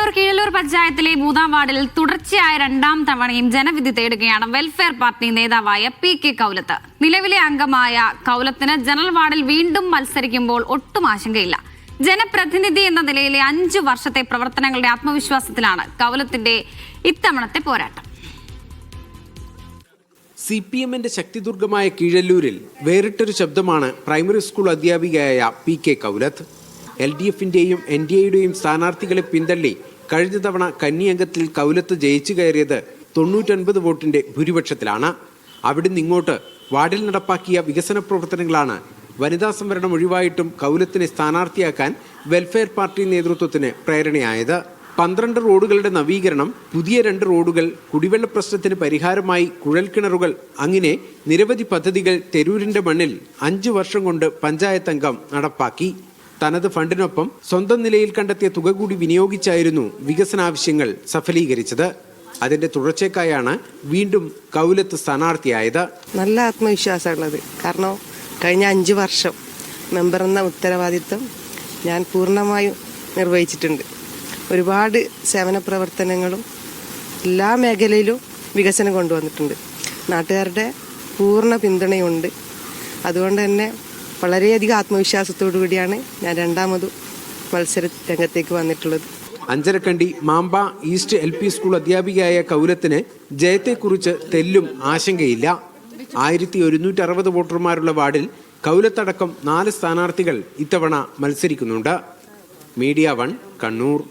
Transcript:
കണ്ണൂർ കീഴല്ലൂർ പഞ്ചായത്തിലെ മൂന്നാം വാർഡിൽ തുടർച്ചയായ രണ്ടാം തവണയും ജനവിധി തേടുകയാണ് വെൽഫെയർ പാർട്ടി നേതാവായ പി കെ കൗലത്ത്. നിലവിലെ അംഗമായ കൗലത്തിന് ജനറൽ വാർഡിൽ വീണ്ടും മത്സരിക്കുമ്പോൾ ഒട്ടും ആശങ്കയില്ല. ജനപ്രതിനിധി എന്ന നിലയിലെ അഞ്ചു വർഷത്തെ പ്രവർത്തനങ്ങളുടെ ആത്മവിശ്വാസത്തിലാണ് കൗലത്തിന്റെ ഇത്തവണത്തെ പോരാട്ടം. സി പി എമ്മിന്റെ ശക്തിദുർഗമായ കീഴല്ലൂരിൽ വേറിട്ടൊരു ശബ്ദമാണ് പ്രൈമറി സ്കൂൾ അധ്യാപികയായ P K Kaulath. L D എഫിന്റെയും N D എയുടെയും സ്ഥാനാർത്ഥികളെ പിന്തള്ളി കഴിഞ്ഞ തവണ കന്നിയംഗത്തിൽ കൗലത്ത് ജയിച്ചു കയറിയത് തൊണ്ണൂറ്റൊൻപത് വോട്ടിന്റെ ഭൂരിപക്ഷത്തിലാണ്. അവിടുന്ന് ഇങ്ങോട്ട് വാർഡിൽ നടപ്പാക്കിയ വികസന പ്രവർത്തനങ്ങളാണ് വനിതാ സംവരണം ഒഴിവായിട്ടും കൗലത്തിനെ സ്ഥാനാർത്ഥിയാക്കാൻ വെൽഫെയർ പാർട്ടി നേതൃത്വത്തിന് പ്രേരണയായത്. പന്ത്രണ്ട് റോഡുകളുടെ നവീകരണം പുതിയ രണ്ട് റോഡുകൾ കുടിവെള്ള പ്രശ്നത്തിന് പരിഹാരമായി കുഴൽക്കിണറുകൾ അങ്ങനെ നിരവധി പദ്ധതികൾ തെരൂരിന്റെ മണ്ണിൽ അഞ്ചു വർഷം കൊണ്ട് പഞ്ചായത്ത് അംഗം നടപ്പാക്കി. തനത് ഫണ്ടിനൊപ്പം സ്വന്തം നിലയിൽ കണ്ടെത്തിയ തുക കൂടി വിനിയോഗിച്ചായിരുന്നു വികസനാവശ്യങ്ങൾ സഫലീകരിച്ചത്. അതിന്റെ തുടർച്ചയ്ക്കായാണ് വീണ്ടും കൗലത്ത് സ്ഥാനാർത്ഥിയായത്. നല്ല ആത്മവിശ്വാസമുള്ളത് കാരണം കഴിഞ്ഞ അഞ്ച് വർഷം മെമ്പർ എന്ന ഉത്തരവാദിത്വം ഞാൻ പൂർണമായും നിർവഹിച്ചിട്ടുണ്ട്. ഒരുപാട് സേവന പ്രവർത്തനങ്ങളും എല്ലാ മേഖലയിലും വികസനം കൊണ്ടുവന്നിട്ടുണ്ട്. നാട്ടുകാരുടെ പൂർണ പിന്തുണയുണ്ട്. അതുകൊണ്ട് തന്നെ വളരെയധികം ആത്മവിശ്വാസത്തോടു കൂടിയാണ് ഞാൻ രണ്ടാമത് മത്സര രംഗത്തേക്ക് വന്നിട്ടുള്ളത്. Anjarakandi Mamba east L P school അധ്യാപികയായ കൗലത്തിന് ജയത്തെക്കുറിച്ച് തെല്ലും ആശങ്കയില്ല. ആയിരത്തി ഒരുന്നൂറ്റി അറുപത് വോട്ടർമാരുള്ള വാർഡിൽ കൗലത്തടക്കം നാല് സ്ഥാനാർത്ഥികൾ ഇത്തവണ മത്സരിക്കുന്നുണ്ട്. Media one Kannur.